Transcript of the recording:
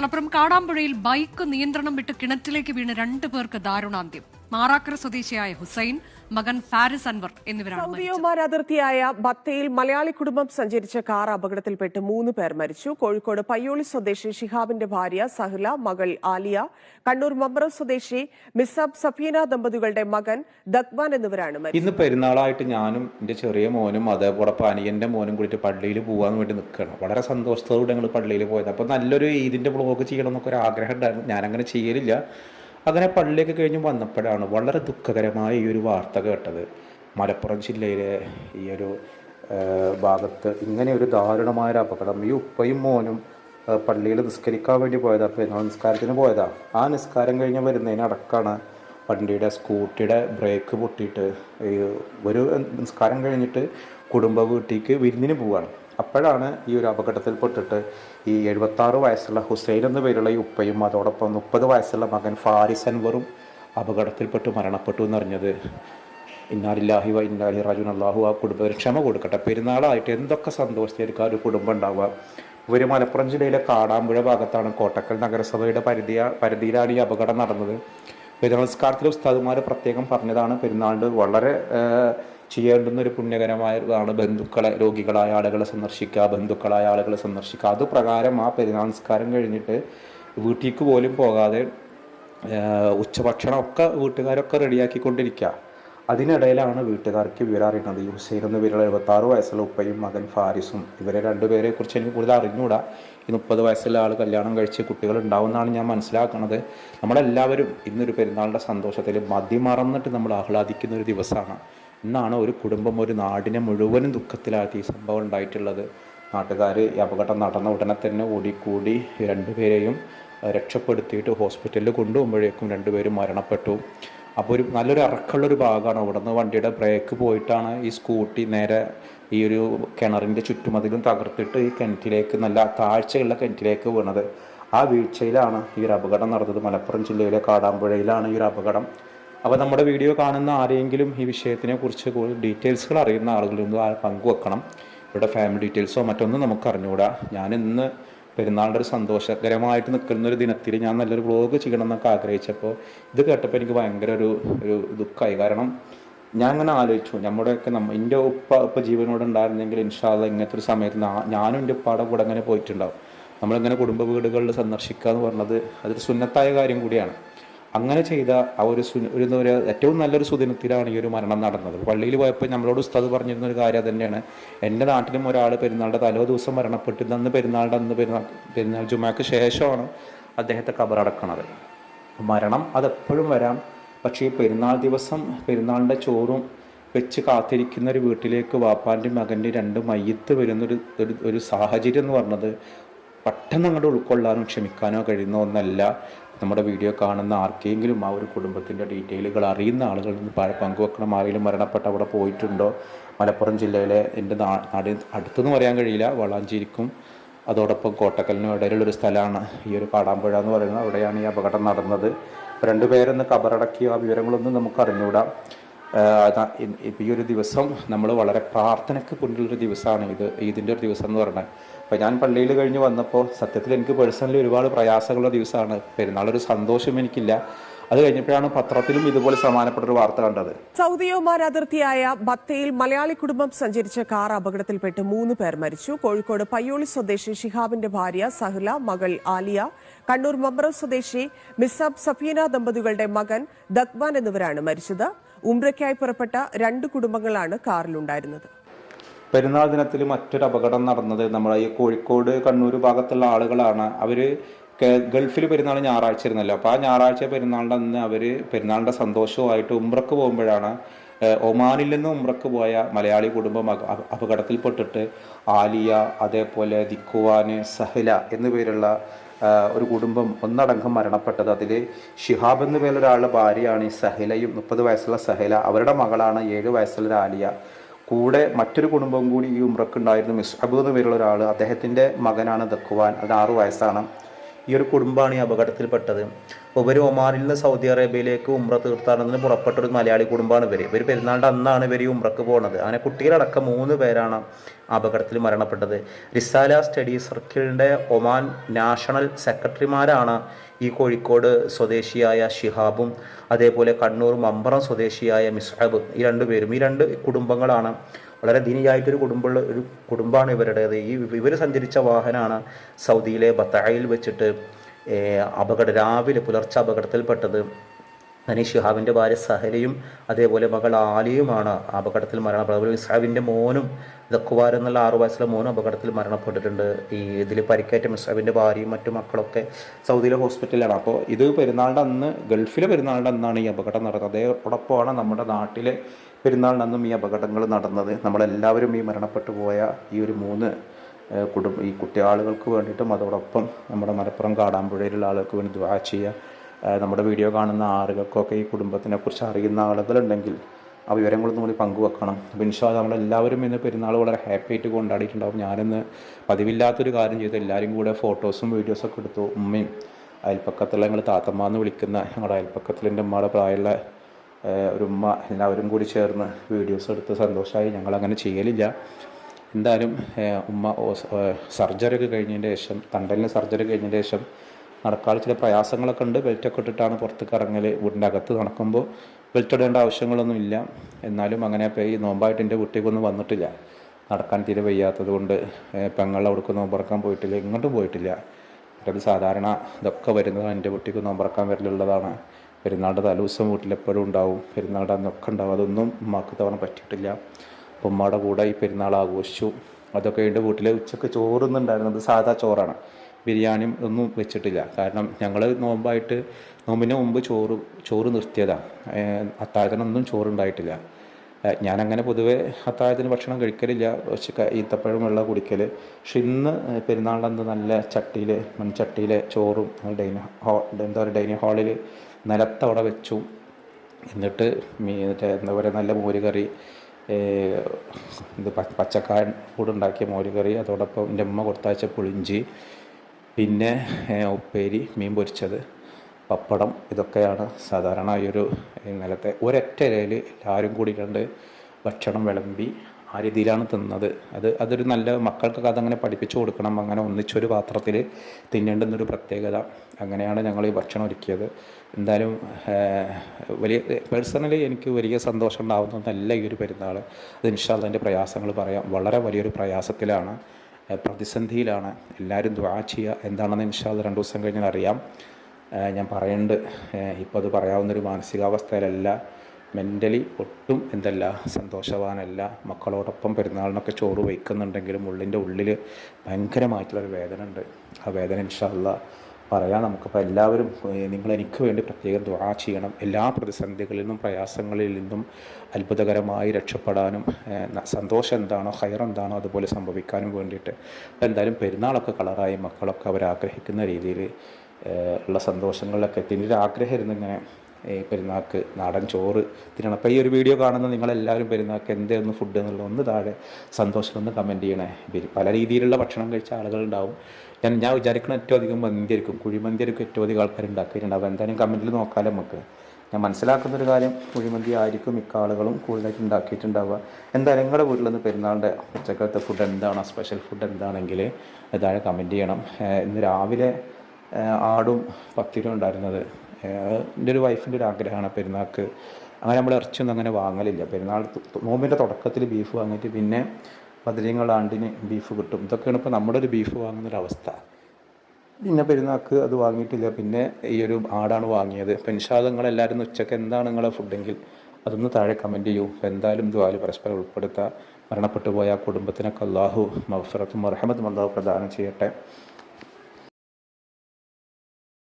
Malappuram കാടാമ്പുഴയിൽ bike നിയന്ത്രണം വിട്ട് കിണറ്റിലേക്ക് വീണ് രണ്ടു പേർക്ക് ദാരുണാന്ത്യം. മാറാക്കര സ്വദേശിയായ ഹുസൈൻ മകൻ ഫാരിസ് അൻവർ എന്നിവരാണ് സൗദി ഒമാൻ അതിർത്തിയായ ബത്തയിൽ മലയാളി കുടുംബം സഞ്ചരിച്ച കാർ അപകടത്തിൽപ്പെട്ട് മൂന്ന് പേർ മരിച്ചു. കോഴിക്കോട് പയ്യോളി സ്വദേശി ഷിഹാബിന്റെ ഭാര്യ സഹ്ല മകൾ ആലിയ കണ്ണൂർ മമ്പറ സ്വദേശി മിസാബ് സഫീന ദമ്പതികളുടെ മകൻ ദക്വാൻ എന്നിവരാണ് ഇന്ന് പെരുന്നാളായിട്ട് ഞാനും എന്റെ ചെറിയ മോനും അതേപോലെ അനിയന്റെ മോനും കൂടിയിട്ട് പള്ളിയിൽ പോകാൻ വേണ്ടി നിൽക്കണം വളരെ സന്തോഷത്തോടെ ഞങ്ങൾ പള്ളിയിൽ പോയത്. അപ്പോൾ നല്ലൊരു ഈദിന്റെ ബ്ലോഗ് ചെയ്യണം എന്നൊക്കെ ഒരു ആഗ്രഹം ഉണ്ടായിരുന്നു. ഞാനങ്ങനെ ചെയ്യലില്ല. അങ്ങനെ പള്ളിയൊക്കെ കഴിഞ്ഞ് വന്നപ്പോഴാണ് വളരെ ദുഃഖകരമായ ഈ ഒരു വാർത്ത കേട്ടത്. മലപ്പുറം ജില്ലയിലെ ഈ ഒരു ഭാഗത്ത് ഇങ്ങനെ ഒരു ദാരുണമായ ഒരു അപകടം. ഈ ഉപ്പയും മോനും പള്ളിയിൽ നിസ്കരിക്കാൻ വേണ്ടി പോയതാ. പെരുന്നാൾ നിസ്കാരത്തിന് പോയതാ. ആ നിസ്കാരം കഴിഞ്ഞ് വരുന്നതിനടക്കാണ് വണ്ടിയുടെ സ്കൂട്ടിയുടെ ബ്രേക്ക് പൊട്ടിയിട്ട് ഒരു നിസ്കാരം കഴിഞ്ഞിട്ട് കുടുംബ വീട്ടിലേക്ക് വിരുന്നിന് പോവുകയാണ് അപ്പോഴാണ് ഈ ഒരു അപകടത്തിൽപ്പെട്ടിട്ട് ഈ എഴുപത്താറ് വയസ്സുള്ള ഹുസൈൻ എന്ന പേരുള്ള ഈ ഉപ്പയും അതോടൊപ്പം മുപ്പത് വയസ്സുള്ള മകൻ ഫാരിസ് അൻവറും അപകടത്തിൽപ്പെട്ട് മരണപ്പെട്ടു എന്നറിഞ്ഞത്. ഇന്നാലില്ലാഹി വ ഇന്നാലി റാജുൻ അള്ളാഹു ആ കുടുംബത്തിന് ക്ഷമ കൊടുക്കട്ടെ. പെരുന്നാളായിട്ട് എന്തൊക്കെ സന്തോഷത്തിലേക്ക് ആ ഒരു കുടുംബം ഉണ്ടാവുക. ഇവർ മലപ്പുറം ജില്ലയിലെ കാടാമ്പുഴ ഭാഗത്താണ് കോട്ടക്കൽ നഗരസഭയുടെ പരിധി പരിധിയിലാണ് ഈ അപകടം നടന്നത്. പെരുന്നാൾ നിസ്കാരത്തിൽ ഉസ്താദുമാർ പ്രത്യേകം പറഞ്ഞതാണ് പെരുന്നാളിന്റെ വളരെ ഏഹ്, ചെയ്യേണ്ടുന്ന ഒരു പുണ്യകരമായതാണ് ബന്ധുക്കളെ രോഗികളായ ആളുകളെ സന്ദർശിക്കുക ബന്ധുക്കളായ ആളുകളെ സന്ദർശിക്കുക. അത് പ്രകാരം ആ പെരുന്നാൾ നിസ്കാരം കഴിഞ്ഞിട്ട് വീട്ടിലേക്ക് പോലും പോകാതെ ഉച്ചഭക്ഷണമൊക്കെ വീട്ടുകാരൊക്കെ റെഡിയാക്കിക്കൊണ്ടിരിക്കുക. അതിനിടയിലാണ് വീട്ടുകാർക്ക് വിവരം അറിയുന്നത്. ഹുസൈൻ എന്ന പേരുള്ള എഴുപത്താറ് വയസ്സുള്ള ഉപ്പയും മകൻ ഫാരിസും ഇവരെ രണ്ടുപേരെ കുറിച്ച് എനിക്ക് കൂടുതൽ അറിഞ്ഞുകൂടാ. ഈ മുപ്പത് വയസ്സുള്ള ആൾ കല്യാണം കഴിച്ച് കുട്ടികൾ ഉണ്ടാവുമെന്നാണ് ഞാൻ മനസ്സിലാക്കുന്നത് നമ്മളെല്ലാവരും ഇന്നൊരു പെരുന്നാളിന്റെ സന്തോഷത്തിൽ മതി മറന്നിട്ട് നമ്മൾ ആഹ്ലാദിക്കുന്ന ഒരു ദിവസമാണ്. ഇന്നാണ് ഒരു കുടുംബം ഒരു നാടിനെ മുഴുവനും ദുഃഖത്തിലാക്കി ഈ സംഭവം ഉണ്ടായിട്ടുള്ളത്. നാട്ടുകാർ ഈ അപകടം നടന്ന ഉടനെ തന്നെ ഓടിക്കൂടി രണ്ടുപേരെയും രക്ഷപ്പെടുത്തിയിട്ട് ഹോസ്പിറ്റലിൽ കൊണ്ടുപോകുമ്പോഴേക്കും രണ്ടുപേരും മരണപ്പെട്ടു. അപ്പോൾ ഒരു നല്ലൊരു അറക്കമുള്ളൊരു ഭാഗമാണ്. അവിടെ നിന്ന് വണ്ടിയുടെ ബ്രേക്ക് പോയിട്ടാണ് ഈ സ്കൂട്ടി നേരെ ഈ ഒരു കിണറിന്റെ ചുറ്റുമതിലും തകർത്തിട്ട് ഈ കിണറ്റിലേക്ക് നല്ല താഴ്ചയുള്ള കിണറ്റിലേക്ക് വീണത്. ആ വീഴ്ചയിലാണ് ഈ ഒരു അപകടം നടന്നത്. മലപ്പുറം ജില്ലയിലെ കാടാമ്പുഴയിലാണ് ഈ ഒരു അപകടം. അപ്പോൾ നമ്മുടെ വീഡിയോ കാണുന്ന ആരെങ്കിലും ഈ വിഷയത്തിനെ കുറിച്ച് കൂടുതൽ ഡീറ്റെയിൽസുകൾ അറിയുന്ന ആളുകളൊന്നും ആ പങ്കുവെക്കണം. ഇവരുടെ ഫാമിലി ഡീറ്റെയിൽസോ മറ്റൊന്നും നമുക്ക് അറിഞ്ഞുകൂടാ. ഞാൻ ഇന്ന് പെരുന്നാളിന്റെ ഒരു സന്തോഷകരമായിട്ട് നിൽക്കുന്ന ഒരു ദിനത്തിൽ ഞാൻ നല്ലൊരു വ്ളോഗ് ചെയ്യണം എന്നൊക്കെ ആഗ്രഹിച്ചപ്പോൾ ഇത് കേട്ടപ്പോൾ എനിക്ക് ഭയങ്കര ഒരു ഒരു ദുഃഖമായി. കാരണം ഞാൻ അങ്ങനെ ആലോചിച്ചു. നമ്മുടെയൊക്കെ നമ്മ എന്റെ ഉപ്പ ഇപ്പം ജീവനോട് ഉണ്ടായിരുന്നെങ്കിൽ ഇൻഷാല്ല ഇങ്ങനത്തെ ഒരു സമയത്ത് ഞാനും എന്റെ ഉപ്പാടെ കൂടെ അങ്ങനെ പോയിട്ടുണ്ടാവും. നമ്മളിങ്ങനെ കുടുംബ വീടുകളിൽ സന്ദർശിക്കുക എന്ന് പറഞ്ഞത് അതൊരു സുന്നത്തായ കാര്യം കൂടിയാണ്. അങ്ങനെ ചെയ്ത ആ ഒരു ഒരു ഏറ്റവും നല്ലൊരു സുദിനത്തിലാണ് ഈ ഒരു മരണം നടന്നത്. പള്ളിയിൽ പോയപ്പോൾ നമ്മളോട് ഉസ്താദ് പറഞ്ഞിരുന്ന ഒരു കാര്യം തന്നെയാണ് എന്റെ നാട്ടിലും ഒരാൾ പെരുന്നാളുടെ തലോ ദിവസം മരണപ്പെട്ടിരുന്ന അന്ന് പെരുന്നാളുടെ അന്ന് പെരുന്നാൾ പെരുന്നാൾ ജുമാക്ക് ശേഷമാണ് അദ്ദേഹത്തെ കബറടക്കണത് മരണം അതെപ്പോഴും വരാം. പക്ഷേ പെരുന്നാൾ ദിവസം പെരുന്നാളിന്റെ ചോറും വെച്ച് കാത്തിരിക്കുന്ന ഒരു വീട്ടിലേക്ക് വാപ്പാന്റെയും മകന്റെയും രണ്ട് മയ്യത്ത് വരുന്നൊരു ഒരു ഒരു സാഹചര്യം എന്ന് പറഞ്ഞത് പെട്ടെന്ന് അങ്ങോട്ട് ഉൾക്കൊള്ളാനോ ക്ഷമിക്കാനോ കഴിയുന്ന ഒന്നല്ല. നമ്മുടെ വീഡിയോ കാണുന്ന ആർക്കെങ്കിലും ആ ഒരു കുടുംബത്തിന്റെ ഡീറ്റെയിലുകൾ അറിയുന്ന ആളുകളിൽ നിന്ന് പങ്കുവെക്കണം. ആരെങ്കിലും മരണപ്പെട്ട് അവിടെ പോയിട്ടുണ്ടോ? മലപ്പുറം ജില്ലയിലെ എന്റെ നാട് അടുത്തെന്ന് പറയാൻ കഴിയില്ല. വളാഞ്ചേരിക്കും അതോടൊപ്പം കോട്ടക്കലിനും ഇടയിലുള്ളൊരു സ്ഥലമാണ്. ഈ ഒരു കാടാമ്പുഴ എന്ന് പറയുന്നത് അവിടെയാണ് ഈ അപകടം നടന്നത്. രണ്ടുപേരൊന്ന് കബറടക്കിയ ആ വിവരങ്ങളൊന്നും നമുക്ക് അറിഞ്ഞുകൂടാ ആഹ് ഇപ്പം ഈ ഒരു ദിവസം നമ്മൾ വളരെ പ്രാർത്ഥനയ്ക്ക് കൊണ്ടുള്ളൊരു ദിവസമാണ് ഇത് ഇതിന്റെ ഒരു ദിവസം എന്ന് പറയുന്നത്. അപ്പോൾ ഞാൻ പള്ളിയിൽ കഴിഞ്ഞ് വന്നപ്പോൾ സത്യത്തിൽ എനിക്ക് പേഴ്സണലി ഒരുപാട് പ്രയാസമുള്ള ദിവസമാണ് പെരുന്നാളൊരു സന്തോഷം എനിക്കില്ല. അത് കഴിഞ്ഞപ്പോഴാണ് പത്രത്തിലും ഇതുപോലെ സമാനപ്പെട്ട ഒരു വാർത്ത കണ്ടത്. സൗദി ഒമാൻ അതിർത്തിയായ ബത്തയിൽ മലയാളി കുടുംബം സഞ്ചരിച്ച കാർ അപകടത്തിൽപ്പെട്ട് മൂന്ന് പേർ മരിച്ചു. കോഴിക്കോട് പയ്യോളി സ്വദേശി ഷിഹാബിന്റെ ഭാര്യ സഹ്ല മകൾ ആലിയ കണ്ണൂർ മമ്പ്രം സ്വദേശി മിസാബ് സഫീന ദമ്പതികളുടെ മകൻ ദഗ്വാൻ എന്നിവരാണ് മരിച്ചത്. ഉംറയ്ക്കായി പുറപ്പെട്ട രണ്ട് കുടുംബങ്ങളാണ് കാറിലുണ്ടായിരുന്നത്. പെരുന്നാൾ ദിനത്തിൽ മറ്റൊരു അപകടം നടന്നത് നമ്മുടെ ഈ കോഴിക്കോട് കണ്ണൂർ ഭാഗത്തുള്ള ആളുകളാണ്. അവർ ഗൾഫിൽ പെരുന്നാൾ ഞായറാഴ്ച ഇരുന്നല്ലോ അപ്പോൾ ആ ഞായറാഴ്ച പെരുന്നാളിന്റെ അന്ന് അവർ പെരുന്നാളിന്റെ സന്തോഷവുമായിട്ട് ഉംറക്ക് പോകുമ്പോഴാണ് ഒമാനിൽ നിന്ന് ഉംറക്ക് പോയ മലയാളി കുടുംബം അപ- അപ- അപകടത്തിൽപ്പെട്ടിട്ട് ആലിയ അതേപോലെ ദിക്കുവാന് സഹല എന്നു പേരുള്ള ആഹ്, ഒരു കുടുംബം ഒന്നടങ്കം മരണപ്പെട്ടത്. അതിൽ ഷിഹാബ് എന്ന് പേരൊരാളുടെ ഭാര്യയാണ് ഈ സഹലയും. മുപ്പത് വയസ്സുള്ള സഹല. അവരുടെ മകളാണ് ഏഴ് വയസ്സുള്ള ആലിയ. കൂടെ മറ്റൊരു കുടുംബം കൂടി ഈ ഉമ്രക്കുണ്ടായിരുന്നു മിസ്ഹബ് എന്ന് പേരുള്ള ഒരാൾ അദ്ദേഹത്തിന്റെ മകനാണ് ദക്കുവാൻ അത് ആറു വയസ്സാണ്. ഈ ഒരു കുടുംബമാണ് ഈ അപകടത്തിൽപ്പെട്ടത്. അപ്പോൾ ഇവർ ഒമാനിൽ നിന്ന് സൗദി അറേബ്യയിലേക്ക് ഉമ്ര തീർത്ഥാടനത്തിന് പുറപ്പെട്ട ഒരു മലയാളി കുടുംബമാണ് ഇവർ ഇവർ പെരുന്നാളിന്റെ അന്നാണ് ഇവർ ഈ ഉമ്രക്ക് പോകുന്നത് അങ്ങനെ കുട്ടികളടക്കം മൂന്ന് പേരാണ് അപകടത്തിൽ മരണപ്പെട്ടത്. റിസാല സ്റ്റഡി സർക്കിളിന്റെ ഒമാൻ നാഷണൽ സെക്രട്ടറിമാരാണ് ഈ കോഴിക്കോട് സ്വദേശിയായ ഷിഹാബും അതേപോലെ കണ്ണൂർ മമ്പറം സ്വദേശിയായ മിസ്ഹബ് ഈ രണ്ടുപേരും. ഈ രണ്ട് കുടുംബങ്ങളാണ് വളരെ ദീനിയായിട്ടൊരു കുടുംബമുള്ള ഒരു കുടുംബമാണ് ഇവരുടേത്. ഈ ഇവർ സഞ്ചരിച്ച വാഹനമാണ് സൗദിയിലെ ബത്തായിൽ വെച്ചിട്ട് അപകട രാവിലെ പുലർച്ചെ അപകടത്തിൽപ്പെട്ടത്. അനി ഷിഹാബിന്റെ ഭാര്യ സഹലയും അതേപോലെ മകൾ ആലിയുമാണ് അപകടത്തിൽ മരണപ്പെട്ടത്. അതുപോലെ ഇസ്ഹാബിന്റെ മോനും ദക്കുവാർ എന്നുള്ള ആറു വയസ്സിലെ മോനും അപകടത്തിൽ മരണപ്പെട്ടിട്ടുണ്ട്. ഈ ഇതിൽ പരിക്കേറ്റ മിസ്ഹാബിന്റെ ഭാര്യയും മറ്റു മക്കളൊക്കെ സൗദിയിലെ ഹോസ്പിറ്റലിലാണ്. അപ്പോൾ ഇത് പെരുന്നാളിന്റെ അന്ന് ഗൾഫിലെ പെരുന്നാളിന്റെ അന്നാണ് ഈ അപകടം നടന്നത്. അതേടൊപ്പമാണ് നമ്മുടെ നാട്ടിലെ പെരുന്നാളിന്റെ അന്നും ഈ അപകടങ്ങൾ നടന്നത്. നമ്മളെല്ലാവരും ഈ മരണപ്പെട്ടു പോയ ഈ ഒരു മൂന്ന് കുടുംബ ഈ കുട്ടിയാളുകൾക്ക് വേണ്ടിയിട്ടും അതോടൊപ്പം നമ്മുടെ മലപ്പുറം കാടാമ്പുഴയിലുള്ള ആളുകൾക്ക് വേണ്ടി ദ്വാ ചെയ്യുക. നമ്മുടെ വീഡിയോ കാണുന്ന ആളുകൾക്കൊക്കെ ഈ കുടുംബത്തിനെ കുറിച്ച് അറിയുന്ന ആളുകളുണ്ടെങ്കിൽ ആ വിവരങ്ങളൊന്നും കൂടി പങ്കുവെക്കണം. അപ്പോൾ ഇൻഷാ നമ്മളെല്ലാവരും ഇന്ന് പെരുന്നാൾ വളരെ ഹാപ്പി ആയിട്ട് കൊണ്ടാടിയിട്ടുണ്ടാവും. ഞാനിന്ന് പതിവില്ലാത്തൊരു കാര്യം ചെയ്തു. എല്ലാവരും കൂടെ ഫോട്ടോസും വീഡിയോസൊക്കെ എടുത്തു. ഉമ്മയും അയൽപ്പക്കത്തുള്ള ഞങ്ങൾ താത്തമ്മ എന്ന് വിളിക്കുന്ന ഞങ്ങളുടെ അയൽപ്പക്കത്തിൽ എന്റെ ഉമ്മയുടെ പ്രായമുള്ള ഒരു ഉമ്മ എല്ലാവരും കൂടി ചേർന്ന് വീഡിയോസ് എടുത്ത് സന്തോഷമായി ഞങ്ങളങ്ങനെ ചെയ്യലില്ല. എന്തായാലും ഉമ്മ സർജറി ഒക്കെ കഴിഞ്ഞതിന്റെ ശേഷം തണ്ടലിന് സർജറി കഴിഞ്ഞതിന്റെ ശേഷം നടക്കാൾ ചില പ്രയാസങ്ങളൊക്കെ ഉണ്ട്. ബെൽറ്റൊക്കെ ഇട്ടിട്ടാണ് പുറത്തേക്ക് ഇറങ്ങൽ വീടിന്റെ അകത്ത് നടക്കുമ്പോൾ ബെൽറ്റ് ഇടേണ്ട ആവശ്യങ്ങളൊന്നും ഇല്ല. എന്നാലും അങ്ങനെ ഇപ്പോൾ ഈ നോമ്പായിട്ട് എന്റെ വീട്ടിലേക്കൊന്നും വന്നിട്ടില്ല. നടക്കാൻ തീരെ വയ്യാത്തത് കൊണ്ട് പെങ്ങൾ അവിടേക്ക് നോമ്പറക്കാൻ പോയിട്ടില്ല. ഇങ്ങോട്ടും പോയിട്ടില്ല. അത് സാധാരണ ഇതൊക്കെ വരുന്നത് എന്റെ കുട്ടിക്ക് നോമ്പറക്കാൻ വരലുള്ളതാണ്. പെരുന്നാളുടെ തലേദിവസം വീട്ടിലെപ്പോഴും ഉണ്ടാവും. പെരുന്നാളുടെ അന്നൊക്കെ ഉണ്ടാവും. അതൊന്നും ഉമ്മാക്ക് തവണ പറ്റിയിട്ടില്ല. ഉമ്മയുടെ കൂടെ ഈ പെരുന്നാൾ ആഘോഷിച്ചു. അതൊക്കെ എന്റെ വീട്ടിൽ ഉച്ചയ്ക്ക് ചോറുന്നുണ്ടായിരുന്നത് സാധാ ചോറാണ്. ബിരിയാണിയും ഒന്നും വെച്ചിട്ടില്ല. കാരണം ഞങ്ങൾ നോമ്പായിട്ട് നോമ്പിന് മുമ്പ് ചോറ് ചോറ് നിർത്തിയതാണ് അത്താഴത്തിനൊന്നും ചോറുണ്ടായിട്ടില്ല. ഞാനങ്ങനെ പൊതുവേ അത്താഴത്തിന് ഭക്ഷണം കഴിക്കലില്ല. ഉച്ചയ്ക്ക് ഈത്തപ്പഴം വെള്ളം കുടിക്കൽ പക്ഷെ ഇന്ന് പെരുന്നാളിന്റെ നല്ല ചട്ടിയിൽ മൺചട്ടിയിലെ ചോറും ഡൈനിങ് ഹോ എന്താ പറയുക ഡൈനിങ് ഹാളിൽ നിലത്തവിടെ വെച്ചു. എന്നിട്ട് മീ മറ്റേ എന്താ പറയുക നല്ല മോരുകറി ഇത് പ- പച്ചക്കായൻ കൂടെ ഉണ്ടാക്കിയ മോരുകറി. അതോടൊപ്പം എന്റെ ഉമ്മ കൊടുത്തയച്ച പുളിഞ്ചി പിന്നെ ഉപ്പേരി മീൻ പൊരിച്ചത് പപ്പടം ഇതൊക്കെയാണ് സാധാരണ ഈ ഒരു ഇന്നലത്തെ ഒരൊറ്റ ഇലയിൽ എല്ലാവരും കൂടി കണ്ട് ഭക്ഷണം വിളമ്പി ആ രീതിയിലാണ് തിന്നത്. അത് അതൊരു നല്ല മക്കൾക്കൊക്കെ അതങ്ങനെ പഠിപ്പിച്ചു കൊടുക്കണം. അങ്ങനെ ഒന്നിച്ചൊരു പാത്രത്തിൽ തിന്നേണ്ടുന്നൊരു പ്രത്യേകത. അങ്ങനെയാണ് ഞങ്ങൾ ഈ ഭക്ഷണം ഒരുക്കിയത്. എന്തായാലും വലിയ പേഴ്സണലി എനിക്ക് വലിയ സന്തോഷം ഉണ്ടാകുന്നതല്ല ഈ ഒരു പെരുന്നാൾ. അത് ഇൻഷാല്ല എന്റെ പ്രയാസങ്ങൾ പറയാം. വളരെ വലിയൊരു പ്രയാസത്തിലാണ്. പ്രതിസന്ധിയിലാണ്. എല്ലാവരും ദ്വാ ചെയ്യുക എന്താണെന്ന് ഇൻഷാൽ രണ്ട് ദിവസം കഴിഞ്ഞാൽ അറിയാം. ഞാൻ പറയുന്നുണ്ട് ഇപ്പോൾ അത് പറയാവുന്നൊരു മാനസികാവസ്ഥയിലല്ല. മെന്റലി ഒട്ടും എന്തല്ല സന്തോഷവാനല്ല. മക്കളോടൊപ്പം പെരുന്നാളിനൊക്കെ ചോറ് വയ്ക്കുന്നുണ്ടെങ്കിലും ഉള്ളിന്റെ ഉള്ളിൽ ഭയങ്കരമായിട്ടുള്ളൊരു വേദന ഉണ്ട് ആ വേദന ഇൻഷല്ല പറയാം. നമുക്കിപ്പോൾ എല്ലാവരും നിങ്ങൾ എനിക്ക് വേണ്ടി പ്രത്യേകം ദ്വാ ചെയ്യണം. എല്ലാ പ്രതിസന്ധികളിൽ നിന്നും പ്രയാസങ്ങളിൽ നിന്നും അത്ഭുതകരമായി രക്ഷപ്പെടാനും സന്തോഷം എന്താണോ ഹയർ എന്താണോ അതുപോലെ സംഭവിക്കാനും വേണ്ടിയിട്ട് എന്തായാലും പെരുന്നാളൊക്കെ കളറായി മക്കളൊക്കെ അവർ ആഗ്രഹിക്കുന്ന രീതിയിൽ ഉള്ള സന്തോഷങ്ങളിലൊക്കെ എത്തി. ഒരു ആഗ്രഹമായിരുന്നു ഇങ്ങനെ പെരുന്നാൾക്ക് നാടൻ ചോറ് തിന്നണം. അപ്പോൾ ഈ ഒരു വീഡിയോ കാണുന്ന നിങ്ങളെല്ലാവരും പെരുന്നാൾക്ക് എന്തായിരുന്നു ഫുഡ് എന്നുള്ളത് ഒന്ന് താഴെ സന്തോഷം ഒന്ന് കമന്റ് ചെയ്യണേ. പല രീതിയിലുള്ള ഭക്ഷണം കഴിച്ച ആളുകളുണ്ടാവും. ഞാൻ ഞാൻ വിചാരിക്കുന്ന ഏറ്റവും അധികം മന്തിയായിരിക്കും. കുഴിമന്തിയായിരിക്കും ഏറ്റവും അധികം ആൾക്കാർ അപ്പോൾ എന്തായാലും കമന്റിൽ നോക്കാലോ നമുക്ക്. ഞാൻ മനസ്സിലാക്കുന്ന ഒരു കാര്യം കുഴിമന്തി ആയിരിക്കും മിക്ക ആളുകളും കൂടുതലായിട്ട് ഉണ്ടാക്കിയിട്ടുണ്ടാവുക. എന്തായാലും നിങ്ങളുടെ വീട്ടിൽ നിന്ന് പെരുന്നാളിന്റെ ഉച്ചക്കാലത്തെ ഫുഡ് എന്താണ് സ്പെഷ്യൽ ഫുഡ് എന്താണെങ്കിൽ താഴെ കമന്റ് ചെയ്യണം. ഇന്ന് രാവിലെ ആടും പത്തിരും ഉണ്ടായിരുന്നത്. എന്റെ ഒരു വൈഫിന്റെ ഒരു ആഗ്രഹമാണ് പെരുന്നാൾക്ക്. അങ്ങനെ നമ്മൾ ഇറച്ചിയൊന്നും അങ്ങനെ വാങ്ങലില്ല. പെരുന്നാൾ നോമ്പിന്റെ തുടക്കത്തിൽ ബീഫ് വാങ്ങിയിട്ട് പിന്നെ പതിനങ്ങളാണ്ടിന് ബീഫ് കിട്ടും. ഇതൊക്കെയാണ് ഇപ്പോൾ നമ്മുടെ ഒരു ബീഫ് വാങ്ങുന്നൊരവസ്ഥ പിന്നെ പെരുന്നാൾക്ക് അത് വാങ്ങിയിട്ടില്ല. പിന്നെ ഈ ഒരു ആടാണ് വാങ്ങിയത്. അപ്പം ഇൻഷാൽ നിങ്ങളെല്ലാവരും ഉച്ചയ്ക്ക് എന്താണ് നിങ്ങളെ ഫുഡെങ്കിൽ അതൊന്ന് താഴെ കമന്റ് ചെയ്യൂ. എന്തായാലും ദ്വാൽ പരസ്പരം ഉൾപ്പെടുത്തുക മരണപ്പെട്ടു പോയ കുടുംബത്തിനൊക്കെ അള്ളാഹു മഫറത്തും മർഹമത്തും അള്ളാഹു പ്രദാനം ചെയ്യട്ടെ.